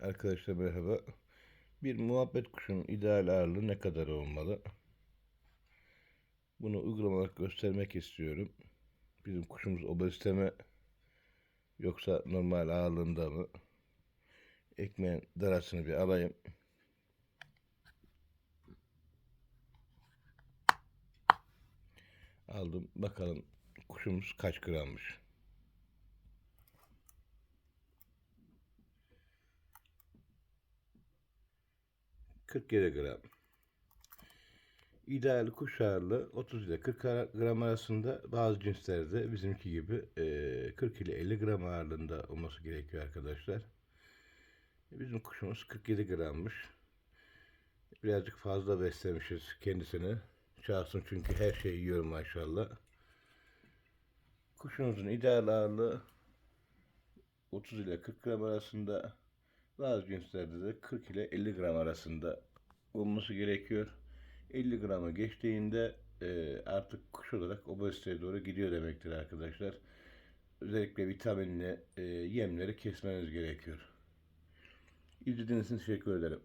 Arkadaşlar merhaba. Bir muhabbet kuşunun ideal ağırlığı ne kadar olmalı? Bunu uygulamalar göstermek istiyorum. Bizim kuşumuz obezite mi? Yoksa normal ağırlığında mı? Ekmeğin darasını bir alayım. Aldım. Bakalım kuşumuz kaç grammış. ...47 gram. İdeal kuş ağırlığı 30 ile 40 ara- gram arasında bazı cinslerde bizimki gibi eee, 40 ile 50 gram ağırlığında olması gerekiyor arkadaşlar. Bizim kuşumuz 47 grammış. Birazcık fazla beslemişiz kendisini. Şahsım çünkü her şeyi yiyor maşallah. Kuşumuzun ideal ağırlığı 30 ile 40 gram arasında bazı cinslerde de 40 ile 50 gram arasında olması gerekiyor. 50 grama geçtiğinde e, artık kuş olarak obeziteye doğru gidiyor demektir arkadaşlar. Özellikle vitaminli e, yemleri kesmeniz gerekiyor. İzlediğiniz için teşekkür ederim.